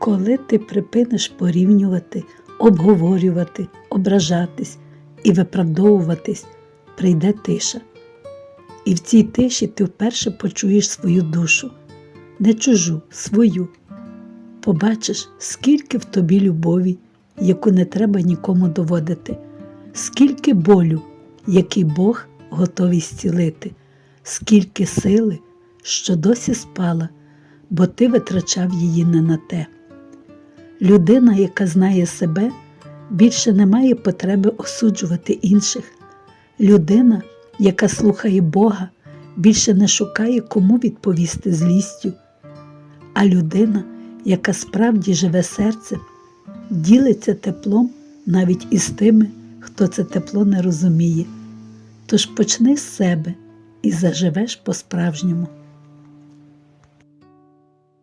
Коли ти припиниш порівнювати, обговорювати, ображатись і виправдовуватись, прийде тиша. І в цій тиші ти вперше почуєш свою душу, не чужу, свою. Побачиш, скільки в тобі любові, яку не треба нікому доводити, скільки болю, який Бог готовий зцілити, скільки сили, що досі спала, бо ти витрачав її не на те. Людина, яка знає себе, більше не має потреби осуджувати інших. Людина, яка слухає Бога, більше не шукає кому відповісти злістю. А людина, яка справді живе серцем, ділиться теплом навіть із тими, хто це тепло не розуміє. Тож почни з себе і заживеш по-справжньому.